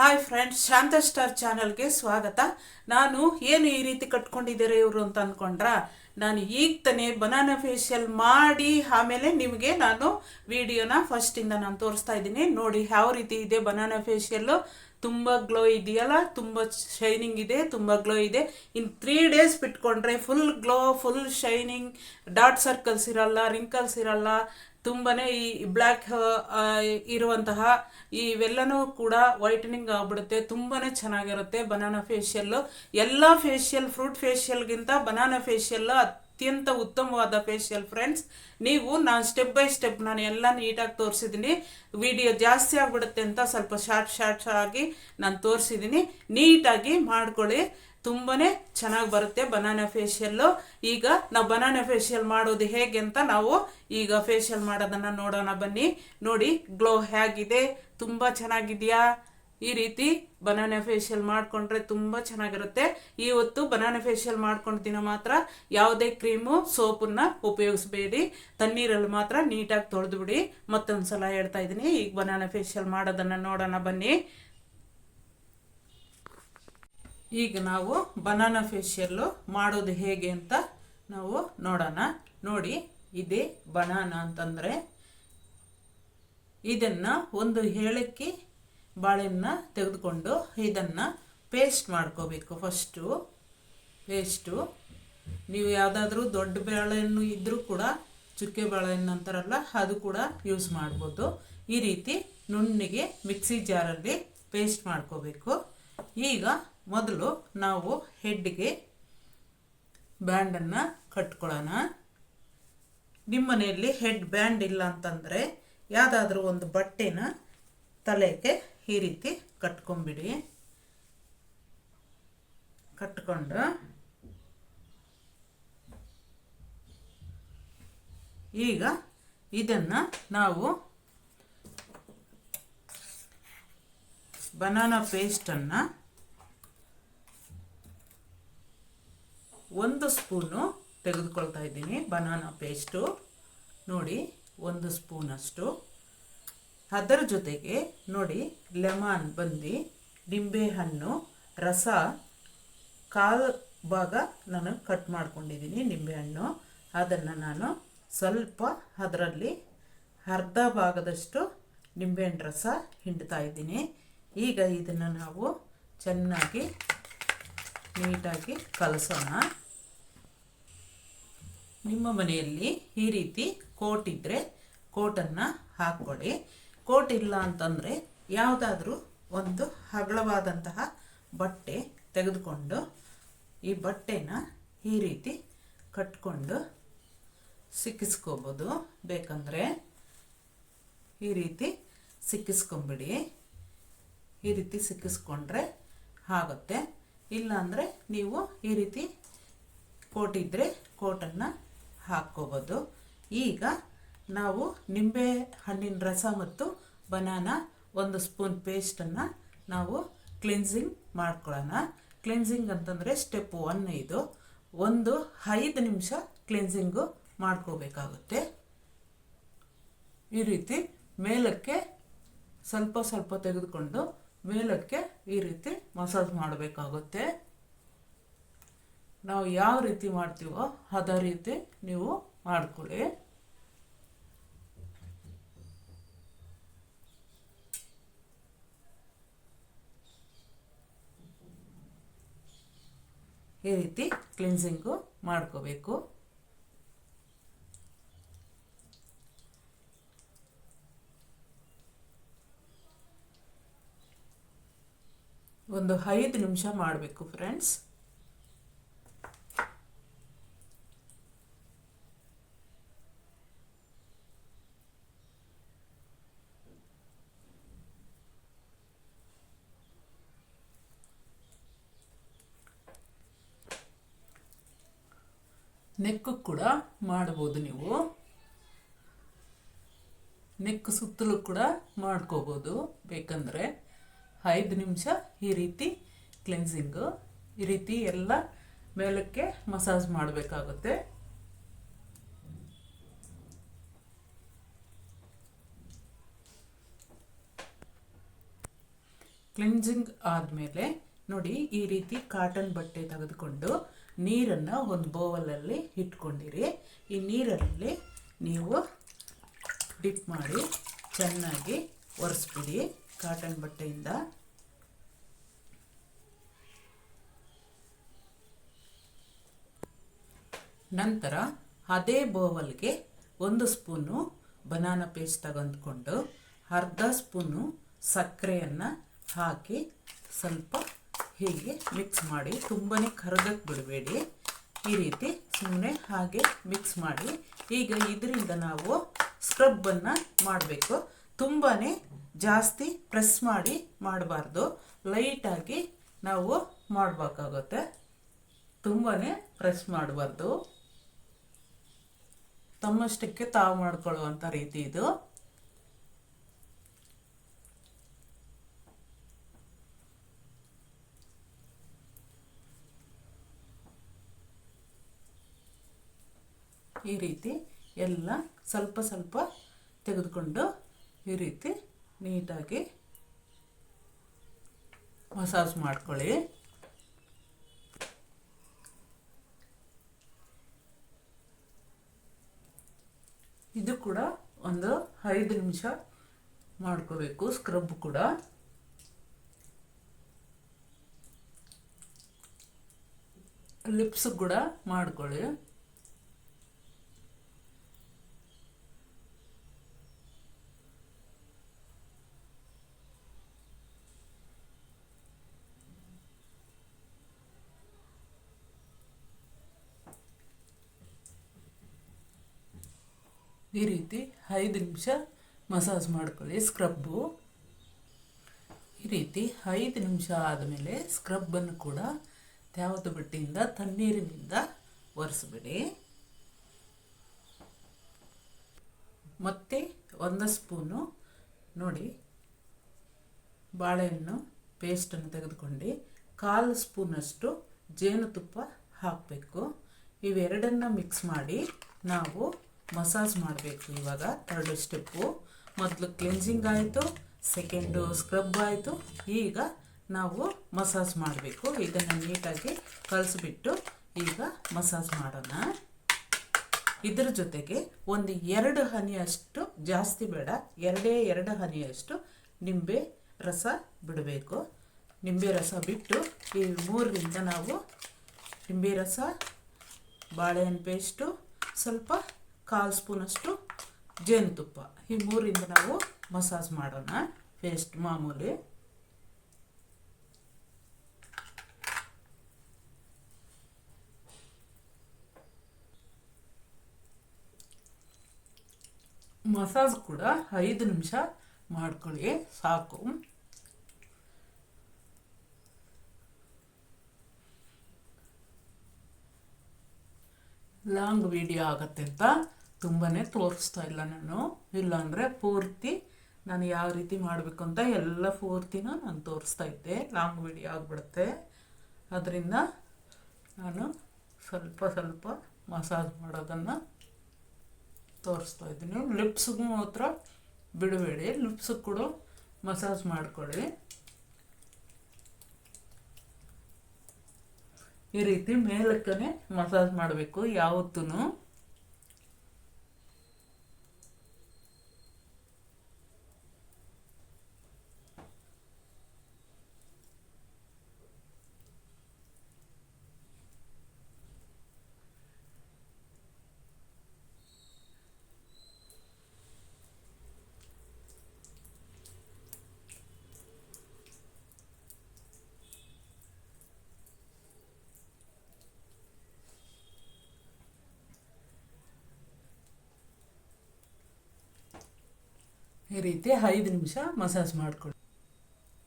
Hi friends ಶಾಂತ star ಚಾನಲ್ಗೆ ಸ್ವಾಗತ. ನಾನು ಏನು ಈ ರೀತಿ ಕಟ್ಕೊಂಡಿದ್ದಾರೆ ಇವರು ಅಂತ ಅಂದ್ಕೊಂಡ್ರ ನಾನು ಈಗ ತಾನೇ ಬನಾನಾ ಫೇಶಿಯಲ್ ಮಾಡಿ ಆಮೇಲೆ ನಿಮಗೆ ನಾನು ವಿಡಿಯೋನ ಫಸ್ಟಿಂದ ನಾನು ತೋರಿಸ್ತಾ ಇದ್ದೀನಿ. ನೋಡಿ ಯಾವ ರೀತಿ ಇದೆ ಬನಾನಾ ಫೇಶಿಯಲ್ಲು ತುಂಬ ಗ್ಲೋ ಇದೆಯಲ್ಲ, ತುಂಬ ಶೈನಿಂಗ್ ಇದೆ, ತುಂಬ ಗ್ಲೋ ಇದೆ. ಇನ್ನು three days ಬಿಟ್ಕೊಂಡ್ರೆ full glow full shining dot circles ಇರಲ್ಲ ರಿಂಕಲ್ಸ್ ಇರಲ್ಲ ತುಂಬಾನೇ ಈ ಬ್ಲ್ಯಾಕ್ ಇರುವಂತಹ ಇವೆಲ್ಲನೂ ಕೂಡ ವೈಟನಿಂಗ್ ಆಗ್ಬಿಡುತ್ತೆ. ತುಂಬನೇ ಚೆನ್ನಾಗಿರುತ್ತೆ ಬನಾನಾ ಫೇಶಿಯಲ್ಲು ಎಲ್ಲ ಫೇಶಿಯಲ್ ಫ್ರೂಟ್ ಫೇಶಿಯಲ್ಗಿಂತ ಬನಾನಾ ಫೇಶಿಯಲ್ಲು ಅತ್ಯಂತ ಉತ್ತಮವಾದ ಫೇಶಿಯಲ್ ಫ್ರೆಂಡ್ಸ್ ನೀವು ನಾನು ಸ್ಟೆಪ್ ಬೈ ಸ್ಟೆಪ್ ನಾನು ಎಲ್ಲ ನೀಟಾಗಿ ತೋರಿಸಿದ್ದೀನಿ. ವಿಡಿಯೋ ಜಾಸ್ತಿ ಆಗ್ಬಿಡುತ್ತೆ ಅಂತ ಸ್ವಲ್ಪ ಶಾರ್ಟ್ ಶಾರ್ಟ್ ಆಗಿ ನಾನು ತೋರಿಸಿದ್ದೀನಿ. ನೀಟಾಗಿ ಮಾಡ್ಕೊಳ್ಳಿ. ತುಂಬಾನೇ ಚೆನ್ನಾಗಿ ಬರುತ್ತೆ ಬನಾನಾ ಫೇಶಿಯಲ್ಲು ಈಗ ನಾವು ಬನಾನಾ ಫೇಶಿಯಲ್ ಮಾಡೋದು ಹೇಗೆ ಅಂತ ನಾವು ಈಗ ಫೇಶಿಯಲ್ ಮಾಡೋದನ್ನ ನೋಡೋಣ ಬನ್ನಿ. ನೋಡಿ ಗ್ಲೋ ಹೇಗಿದೆ, ತುಂಬ ಚೆನ್ನಾಗಿದೆಯಾ? ಈ ರೀತಿ ಬನಾನಾ ಫೇಶಿಯಲ್ ಮಾಡಿಕೊಂಡ್ರೆ ತುಂಬ ಚೆನ್ನಾಗಿರುತ್ತೆ. ಇವತ್ತು ಬನಾನಾ ಫೇಶಿಯಲ್ ಮಾಡ್ಕೊಂಡ ದಿನ ಮಾತ್ರ ಯಾವುದೇ ಕ್ರೀಮು ಸೋಪನ್ನ ಉಪಯೋಗಿಸ್ಬೇಡಿ. ತಣ್ಣೀರಲ್ಲಿ ಮಾತ್ರ ನೀಟಾಗಿ ತೊಳೆದು ಬಿಡಿ ಮತ್ತೊಂದು ಸಲ ಹೇಳ್ತಾ ಇದ್ದೀನಿ, ಈಗ ಬನಾನಾ ಫೇಶಿಯಲ್ ಮಾಡೋದನ್ನು ನೋಡೋಣ ಬನ್ನಿ. ಈಗ ನಾವು ಬನಾನಾ ಫೇಶಿಯಲ್ಲು ಮಾಡೋದು ಹೇಗೆ ಅಂತ ನಾವು ನೋಡೋಣ. ನೋಡಿ, ಇದೇ ಬನಾನಾ ಅಂತಂದರೆ ಇದನ್ನು ಒಂದು ಹೇಳಕ್ಕಿ ಬಾಳೆಯನ್ನು ತೆಗೆದುಕೊಂಡು ಇದನ್ನು ಪೇಸ್ಟ್ ಮಾಡ್ಕೋಬೇಕು ಫಸ್ಟು ಪೇಸ್ಟು ನೀವು ಯಾವುದಾದ್ರೂ ದೊಡ್ಡ ಬಾಳೆಹಣ್ಣು ಇದ್ದರೂ ಕೂಡ ಚುಕ್ಕೆ ಬಾಳೆಹಣ್ಣು ಅಂತಾರಲ್ಲ, ಅದು ಕೂಡ ಯೂಸ್ ಮಾಡ್ಬೋದು. ಈ ರೀತಿ ನುಣ್ಣಿಗೆ ಮಿಕ್ಸಿ ಜಾರಲ್ಲಿ ಪೇಸ್ಟ್ ಮಾಡ್ಕೋಬೇಕು. ಈಗ ಮೊದಲು ನಾವು ಹೆಡ್ಗೆ ಬ್ಯಾಂಡನ್ನು ಕಟ್ಕೊಳ್ಳೋಣ. ನಿಮ್ಮ ಮನೆಯಲ್ಲಿ ಹೆಡ್ ಬ್ಯಾಂಡ್ ಇಲ್ಲ ಅಂತಂದರೆ ಯಾವುದಾದ್ರೂ ಒಂದು ಬಟ್ಟೆನ ತಲೆಗೆ ಈ ರೀತಿ ಕಟ್ಕೊಂಬಿಡಿ. ಕಟ್ಕೊಂಡು ಈಗ ಇದನ್ನು ನಾವು ಬನಾನಾ ಪೇಸ್ಟನ್ನು ಒಂದು ಸ್ಪೂನು ತೆಗೆದುಕೊಳ್ತಾ ಇದ್ದೀನಿ ಬನಾನಾ ಪೇಸ್ಟು ನೋಡಿ, ಒಂದು ಸ್ಪೂನಷ್ಟು. ಅದರ ಜೊತೆಗೆ ನೋಡಿ ಲೆಮನ್ ಬಂದು ನಿಂಬೆಹಣ್ಣು ರಸ, ಕಾಲು ಭಾಗ ನಾನು ಕಟ್ ಮಾಡ್ಕೊಂಡಿದ್ದೀನಿ ನಿಂಬೆಹಣ್ಣು ಅದನ್ನು ನಾನು ಸ್ವಲ್ಪ ಅದರಲ್ಲಿ ಅರ್ಧ ಭಾಗದಷ್ಟು ನಿಂಬೆಹಣ್ಣು ರಸ ಹಿಂಡ್ತಾ ಇದ್ದೀನಿ. ಈಗ ಇದನ್ನು ನಾವು ಚೆನ್ನಾಗಿ ನೀಟಾಗಿ ಕಲಸೋಣ. ನಿಮ್ಮ ಮನೆಯಲ್ಲಿ ಈ ರೀತಿ ಕೋಟ್ ಇದ್ದರೆ ಕೋಟನ್ನು ಹಾಕ್ಕೊಳ್ಳಿ. ಕೋಟ್ ಇಲ್ಲ ಅಂತಂದರೆ ಯಾವುದಾದ್ರೂ ಒಂದು ಹಗಲವಾದಂತಹ ಬಟ್ಟೆ ತೆಗೆದುಕೊಂಡು ಈ ಬಟ್ಟೆನ ಈ ರೀತಿ ಕಟ್ಕೊಂಡು ಸಿಕ್ಕಿಸ್ಕೋಬೋದು. ಬೇಕಂದರೆ ಈ ರೀತಿ ಸಿಕ್ಕಿಸ್ಕೊಂಬಿಡಿ. ಈ ರೀತಿ ಸಿಕ್ಕಿಸ್ಕೊಂಡ್ರೆ ಆಗುತ್ತೆ. ಇಲ್ಲಾಂದರೆ ನೀವು ಈ ರೀತಿ ಕೋಟ್ ಇದ್ದರೆ ಕೋಟನ್ನು ಹಾಕ್ಕೋಬೋದು. ಈಗ ನಾವು ನಿಂಬೆ ಹಣ್ಣಿನ ರಸ ಮತ್ತು ಬನಾನ ಒಂದು ಸ್ಪೂನ್ ಪೇಸ್ಟನ್ನು ನಾವು ಕ್ಲಿನ್ಸಿಂಗ್ ಮಾಡ್ಕೊಳ್ಳೋಣ. ಕ್ಲಿನ್ಸಿಂಗ್ ಅಂತಂದರೆ ಸ್ಟೆಪ್ ಒನ್ ಇದು. ಒಂದು ಐದು ನಿಮಿಷ ಕ್ಲಿನ್ಸಿಂಗು ಮಾಡ್ಕೋಬೇಕಾಗುತ್ತೆ. ಈ ರೀತಿ ಮೇಲಕ್ಕೆ ಸ್ವಲ್ಪ ಸ್ವಲ್ಪ ತೆಗೆದುಕೊಂಡು ಮೇಲಕ್ಕೆ ಈ ರೀತಿ ಮಸಾಜ್ ಮಾಡಬೇಕಾಗುತ್ತೆ. ನಾವು ಯಾವ ರೀತಿ ಮಾಡ್ತೀವೋ ಅದೇ ರೀತಿ ನೀವು ಮಾಡ್ಕೊಳ್ಳಿ. ಈ ರೀತಿ ಕ್ಲಿನ್ಸಿಂಗು ಮಾಡ್ಕೋಬೇಕು. ಒಂದು ಐದು ನಿಮಿಷ ಮಾಡಬೇಕು ಫ್ರೆಂಡ್ಸ್ ನೆಕ್ಕು ಕೂಡ ಮಾಡ್ಬೋದು ನೀವು. ನೆಕ್ ಸುತ್ತಲೂ ಕೂಡ ಮಾಡ್ಕೋಬೋದು. ಬೇಕಂದರೆ ಐದು ನಿಮಿಷ ಈ ರೀತಿ ಕ್ಲೆನ್ಸಿಂಗು ಈ ರೀತಿ ಎಲ್ಲ ಮೇಲಕ್ಕೆ ಮಸಾಜ್ ಮಾಡಬೇಕಾಗುತ್ತೆ. ಕ್ಲೆನ್ಸಿಂಗ್ ಆದಮೇಲೆ ನೋಡಿ ಈ ರೀತಿ ಕಾಟನ್ ಬಟ್ಟೆ ತೆಗೆದುಕೊಂಡು ನೀರನ್ನು ಒಂದು ಬೋವಲಲ್ಲಿ ಇಟ್ಕೊಂಡಿರಿ. ಈ ನೀರಲ್ಲಿ ನೀವು ಡಿಪ್ ಮಾಡಿ ಚೆನ್ನಾಗಿ ಒರೆಸ್ಬಿಡಿ ಕಾಟನ್ ಬಟ್ಟೆಯಿಂದ. ನಂತರ ಅದೇ ಬೋವಲ್ಗೆ ಒಂದು ಸ್ಪೂನು ಬನಾನಾ ಪೇಸ್ಟ್ ತಗೊಂಡ್ಕೊಂಡು ಅರ್ಧ ಸ್ಪೂನು ಸಕ್ಕರೆಯನ್ನು ಹಾಕಿ ಸ್ವಲ್ಪ ಹೀಗೆ ಮಿಕ್ಸ್ ಮಾಡಿ ತುಂಬಾ ಕರಗಕ್ಕೆ ಬಿಡಬೇಡಿ. ಈ ರೀತಿ ಸುಮ್ಮನೆ ಹಾಗೆ ಮಿಕ್ಸ್ ಮಾಡಿ. ಈಗ ಇದರಿಂದ ನಾವು ಸ್ಕ್ರಬ್ಬನ್ನು ಮಾಡಬೇಕು. ತುಂಬಾ ಜಾಸ್ತಿ ಪ್ರೆಸ್ ಮಾಡಿ ಮಾಡಬಾರ್ದು. ಲೈಟಾಗಿ ನಾವು ಮಾಡಬೇಕಾಗುತ್ತೆ. ತುಂಬಾ ಪ್ರೆಸ್ ಮಾಡಬಾರ್ದು. ತಮ್ಮಷ್ಟಕ್ಕೆ ತಾವು ಮಾಡ್ಕೊಳ್ಳುವಂಥ ರೀತಿ ಇದು. ಈ ರೀತಿ ಎಲ್ಲ ಸ್ವಲ್ಪ ಸ್ವಲ್ಪ ತೆಗೆದುಕೊಂಡು ಈ ರೀತಿ ನೀಟಾಗಿ ಮಸಾಜ್ ಮಾಡ್ಕೊಳ್ಳಿ. ಇದು ಕೂಡ ಒಂದು ಐದು ನಿಮಿಷ ಮಾಡ್ಕೋಬೇಕು ಸ್ಕ್ರಬ್ ಕೂಡ. ಲಿಪ್ಸ್ ಕೂಡ ಮಾಡ್ಕೊಳ್ಳಿ. ಈ ರೀತಿ ಐದು ನಿಮಿಷ ಮಸಾಜ್ ಮಾಡ್ಕೊಳ್ಳಿ ಸ್ಕ್ರಬ್ಬು ಈ ರೀತಿ ಐದು ನಿಮಿಷ ಆದಮೇಲೆ ಸ್ಕ್ರಬ್ಬನ್ನು ಕೂಡ ತ್ಯಾವದ ಬಟ್ಟೆಯಿಂದ, ತಣ್ಣೀರಿನಿಂದ ಒರೆಸ್ಬಿಡಿ. ಮತ್ತೆ ಒಂದು ಸ್ಪೂನು ನೋಡಿ, ಬಾಳೆಹಣ್ಣು ಪೇಸ್ಟನ್ನು ತೆಗೆದುಕೊಂಡು ಕಾಲು ಸ್ಪೂನಷ್ಟು ಜೇನುತುಪ್ಪ ಹಾಕಬೇಕು. ಇವೆರಡನ್ನು ಮಿಕ್ಸ್ ಮಾಡಿ ನಾವು ಮಸಾಜ್ ಮಾಡಬೇಕು ಇವಾಗ. ಎರಡು ಸ್ಟೆಪ್ಪು. ಮೊದಲು ಕ್ಲೆನ್ಸಿಂಗ್ ಆಯಿತು ಸೆಕೆಂಡು ಸ್ಕ್ರಬ್ ಆಯಿತು. ಈಗ ನಾವು ಮಸಾಜ್ ಮಾಡಬೇಕು. ಇದನ್ನು ನೀಟಾಗಿ ಕಲಿಸ್ಬಿಟ್ಟು ಈಗ ಮಸಾಜ್ ಮಾಡೋಣ. ಇದರ ಜೊತೆಗೆ ಒಂದು ಎರಡು ಹನಿಯಷ್ಟು, ಜಾಸ್ತಿ ಬೇಡ, ಎರಡೇ ಎರಡು ಹನಿಯಷ್ಟು ನಿಂಬೆ ರಸ ಬಿಡಬೇಕು. ನಿಂಬೆ ರಸ ಬಿಟ್ಟು ಈ ಮೂರರಿಂದ ನಾವು ನಿಂಬೆ ರಸ, ಬಾಳೆಹಣ್ಣು ಪೇಸ್ಟು ಸ್ವಲ್ಪ ಕಾಲು ಸ್ಪೂನಷ್ಟು ಜೇನುತುಪ್ಪ. ಈ ಮೂರಿಂದ ನಾವು ಮಸಾಜ್ ಮಾಡೋಣ. ಪೇಸ್ಟ್ ಮಾಮೂಲಿ. ಮಸಾಜ್ ಕೂಡ ಐದು ನಿಮಿಷ ಮಾಡ್ಕೊಳ್ಳಿ. ಸಾಕು. ಲಾಂಗ್ ವಿಡಿಯೋ ಆಗತ್ತೆ ಅಂತ ತುಂಬಾ ತೋರಿಸ್ತಾ ಇಲ್ಲ ನಾನು. ಇಲ್ಲಾಂದರೆ ಪೂರ್ತಿ ನಾನು ಯಾವ ರೀತಿ ಮಾಡಬೇಕು ಅಂತ ಎಲ್ಲ ಪೂರ್ತಿನ ನಾನು ತೋರಿಸ್ತಾ ಇದ್ದೆ. ಲಾಂಗ್ ವಿಡಿಯೋ ಆಗಿಬಿಡುತ್ತೆ. ಅದರಿಂದ ನಾನು ಸ್ವಲ್ಪ ಸ್ವಲ್ಪ ಮಸಾಜ್ ಮಾಡೋದನ್ನು ತೋರಿಸ್ತಾ ಇದ್ದೀನಿ. ಲಿಪ್ಸ್ಗೂ ಮಾತ್ರ ಬಿಡಬೇಡಿ. ಲಿಪ್ಸಿಗೆ ಕೂಡ ಮಸಾಜ್ ಮಾಡಿಕೊಳ್ಳಿ. ಈ ರೀತಿ ಮೇಲಕ್ಕನೇ ಮಸಾಜ್ ಮಾಡಬೇಕು ಯಾವತ್ತೂ ಈ ರೀತಿ ಐದು ನಿಮಿಷ ಮಸಾಜ್ ಮಾಡಿಕೊಳ್ಳಿ.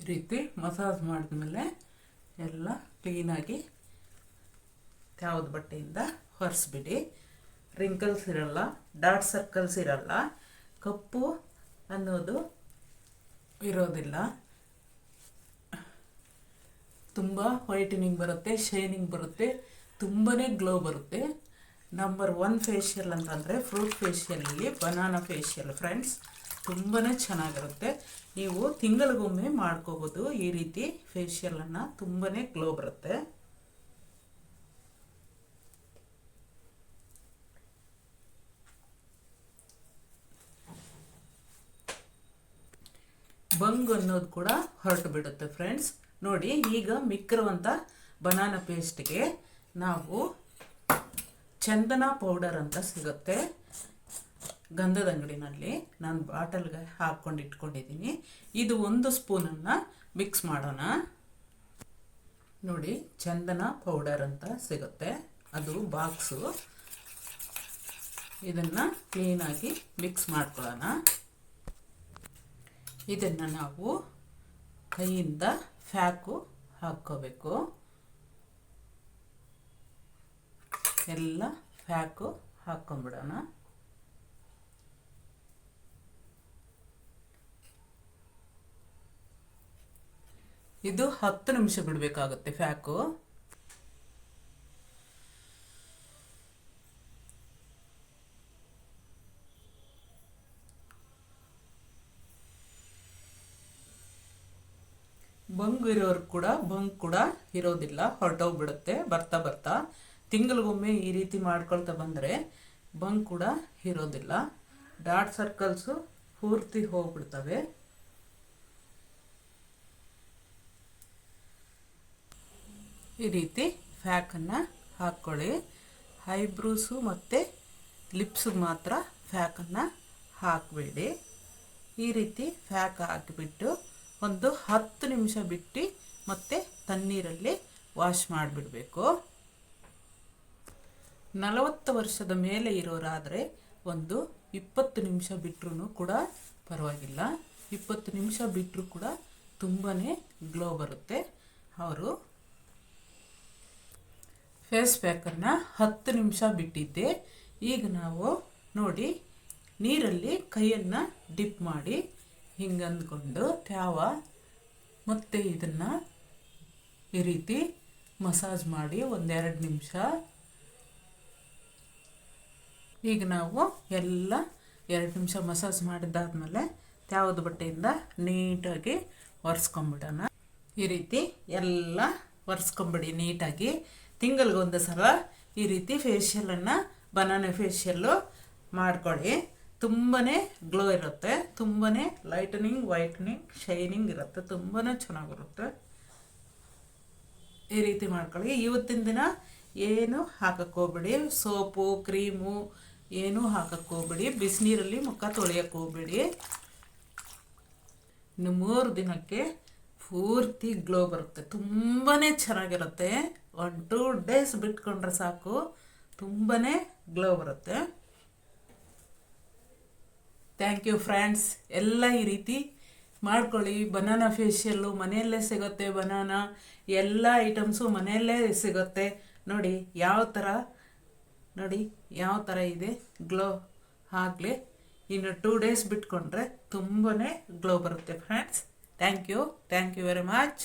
ಈ ರೀತಿ ಮಸಾಜ್ ಮಾಡಿದ್ಮೇಲೆ ಎಲ್ಲ ಕ್ಲೀನಾಗಿ ಯಾವ್ದು ಬಟ್ಟೆಯಿಂದ ಹೊರಿಸ್ಬಿಡಿ ರಿಂಕಲ್ಸ್ ಇರಲ್ಲ ಡಾಟ್ ಸರ್ಕಲ್ಸ್ ಇರಲ್ಲ, ಕಪ್ಪು ಅನ್ನೋದು ಇರೋದಿಲ್ಲ. ತುಂಬ ವೈಟನಿಂಗ್ ಬರುತ್ತೆ ಶೈನಿಂಗ್ ಬರುತ್ತೆ ತುಂಬಾ ಗ್ಲೋ ಬರುತ್ತೆ. ನಂಬರ್ ಒನ್ ಫೇಶಿಯಲ್ ಅಂತಂದರೆ ಫ್ರೂಟ್ ಫೇಶಿಯಲಲ್ಲಿ ಬನಾನಾ ಫೇಶಿಯಲ್ ಫ್ರೆಂಡ್ಸ್ ತುಂಬಾ ಚೆನ್ನಾಗಿರುತ್ತೆ. ನೀವು ತಿಂಗಳಿಗೊಮ್ಮೆ ಮಾಡ್ಕೋಬೋದು. ಈ ರೀತಿ ಫೇಶಿಯಲನ್ನು ತುಂಬಾ ಗ್ಲೋ ಬರುತ್ತೆ. ಬಂಗ್ ಅನ್ನೋದು ಕೂಡ ಹೊರಟು ಬಿಡುತ್ತೆ ಫ್ರೆಂಡ್ಸ್ ನೋಡಿ, ಈಗ ಮಿಕ್ಕಿರುವಂಥ ಬನಾನಾ ಪೇಸ್ಟ್ಗೆ ನಾವು ಚಂದನ ಪೌಡರ್ ಅಂತ ಸಿಗುತ್ತೆ. ಗಂಧದ ಅಂಗಡಿನಲ್ಲಿ ನಾನು ಬಾಟಲ್ಗೆ ಹಾಕ್ಕೊಂಡು ಇಟ್ಕೊಂಡಿದ್ದೀನಿ. ಇದು ಒಂದು ಸ್ಪೂನನ್ನು ಮಿಕ್ಸ್ ಮಾಡೋಣ. ನೋಡಿ, ಚಂದನ ಪೌಡರ್ ಅಂತ ಸಿಗುತ್ತೆ. ಅದು ಬಾಕ್ಸು. ಇದನ್ನು ಕ್ಲೀನಾಗಿ ಮಿಕ್ಸ್ ಮಾಡ್ಕೊಳ್ಳೋಣ. ಇದನ್ನು ನಾವು ಕೈಯಿಂದ ಫ್ಯಾಕು ಹಾಕ್ಕೋಬೇಕು. ಎಲ್ಲ ಫ್ಯಾಕು ಹಾಕ್ಕೊಂಬಿಡೋಣ ಇದು ಹತ್ತು ನಿಮಿಷ ಬಿಡಬೇಕಾಗುತ್ತೆ ಫ್ಯಾಕು. ಬಂಗ್ ಇರೋರು ಕೂಡ, ಬಂಗ್ ಕೂಡ ಇರೋದಿಲ್ಲ. ಹೊರಟೋಗ್ಬಿಡುತ್ತೆ, ಬರ್ತಾ ಬರ್ತಾ. ತಿಂಗಳಿಗೊಮ್ಮೆ ಈ ರೀತಿ ಮಾಡ್ಕೊಳ್ತಾ ಬಂದರೆ ಬಂಗ್ ಕೂಡ ಇರೋದಿಲ್ಲ. ಡಾಟ್ ಸರ್ಕಲ್ಸು ಪೂರ್ತಿ ಹೋಗ್ಬಿಡ್ತವೆ. ಈ ರೀತಿ ಫ್ಯಾಕನ್ನು ಹಾಕ್ಕೊಳ್ಳಿ ಐಬ್ರೂಸು ಮತ್ತು ಲಿಪ್ಸಿಗೆ ಮಾತ್ರ ಫ್ಯಾಕನ್ನು ಹಾಕಬೇಡಿ. ಈ ರೀತಿ ಫ್ಯಾಕ್ ಹಾಕಿಬಿಟ್ಟು ಒಂದು ಹತ್ತು ನಿಮಿಷ ಬಿಟ್ಟು ಮತ್ತೆ ತಣ್ಣೀರಲ್ಲಿ ವಾಶ್ ಮಾಡಿಬಿಡಬೇಕು. ನಲವತ್ತು ವರ್ಷದ ಮೇಲೆ ಇರೋರಾದರೆ ಒಂದು ಇಪ್ಪತ್ತು ನಿಮಿಷ ಬಿಟ್ಟರೂ ಕೂಡ ಪರವಾಗಿಲ್ಲ. ಇಪ್ಪತ್ತು ನಿಮಿಷ ಬಿಟ್ಟರೂ ಕೂಡ ತುಂಬಾ ಗ್ಲೋ ಬರುತ್ತೆ. ಅವರು ಫೇಸ್ ಪ್ಯಾಕನ್ನು ಹತ್ತು ನಿಮಿಷ ಬಿಟ್ಟಿದ್ದೆ. ಈಗ ನಾವು ನೋಡಿ, ನೀರಲ್ಲಿ ಕೈಯನ್ನು ಡಿಪ್ ಮಾಡಿ ಹಿಂಗೆ ಅಂದ್ಕೊಂಡು ತ್ಯಾವ, ಮತ್ತೆ ಇದನ್ನು ಈ ರೀತಿ ಮಸಾಜ್ ಮಾಡಿ ಒಂದೆರಡು ನಿಮಿಷ. ಈಗ ನಾವು ಎಲ್ಲ ಎರಡು ನಿಮಿಷ ಮಸಾಜ್ ಮಾಡಿದ್ದಾದ್ಮೇಲೆ ತ್ಯಾವದ ಬಟ್ಟೆಯಿಂದ ನೀಟಾಗಿ ಒರೆಸ್ಕೊಂಬಿಡೋಣ ಈ ರೀತಿ ಎಲ್ಲ ಒರೆಸ್ಕೊಂಬಿಡಿ ನೀಟಾಗಿ. ತಿಂಗಳಿಗೊಂದು ಸಲ ಈ ರೀತಿ ಫೇಶಿಯಲನ್ನು ಬನಾನಾ ಫೇಶಿಯಲ್ಲು ಮಾಡ್ಕೊಳ್ಳಿ ತುಂಬಾ ಗ್ಲೋ ಇರುತ್ತೆ ತುಂಬಾ ಲೈಟನಿಂಗ್ ವೈಟ್ನಿಂಗ್ ಶೈನಿಂಗ್ ಇರುತ್ತೆ ತುಂಬಾ ಚೆನ್ನಾಗಿರುತ್ತೆ. ಈ ರೀತಿ ಮಾಡ್ಕೊಳ್ಳಿ ಇವತ್ತಿನ ದಿನ ಏನು ಹಾಕಕ್ಕೆ ಹೋಗ್ಬೇಡಿ. ಸೋಪು, ಕ್ರೀಮು ಏನೂ ಹಾಕಕ್ಕೆ ಬಿಸಿನೀರಲ್ಲಿ ಮುಖ ತೊಳೆಯಕ್ಕೆ ಇನ್ನು ಮೂರು ದಿನಕ್ಕೆ ಪೂರ್ತಿ ಗ್ಲೋ ಬರುತ್ತೆ. ತುಂಬಾ ಚೆನ್ನಾಗಿರುತ್ತೆ. ಒನ್ ಟೂ ಡೇಸ್ ಬಿಟ್ಕೊಂಡ್ರೆ ಸಾಕು ತುಂಬಾ ಗ್ಲೋ ಬರುತ್ತೆ. ಥ್ಯಾಂಕ್ ಯು ಫ್ರೆಂಡ್ಸ್ ಎಲ್ಲ ಈ ರೀತಿ ಮಾಡ್ಕೊಳ್ಳಿ. ಬನಾನಾ ಫೇಶಿಯಲ್ಲು ಮನೆಯಲ್ಲೇ ಸಿಗುತ್ತೆ ಬನಾನಾ ಎಲ್ಲ ಐಟಮ್ಸು ಮನೆಯಲ್ಲೇ ಸಿಗುತ್ತೆ. ನೋಡಿ, ಯಾವ ಥರ ನೋಡಿ, ಯಾವ ಥರ ಇದೆ ಗ್ಲೋ ಆಗಲಿ. ಇನ್ನು ಟೂ ಡೇಸ್ ಬಿಟ್ಕೊಂಡ್ರೆ ತುಂಬಾ ಗ್ಲೋ ಬರುತ್ತೆ friends thank you thank you very much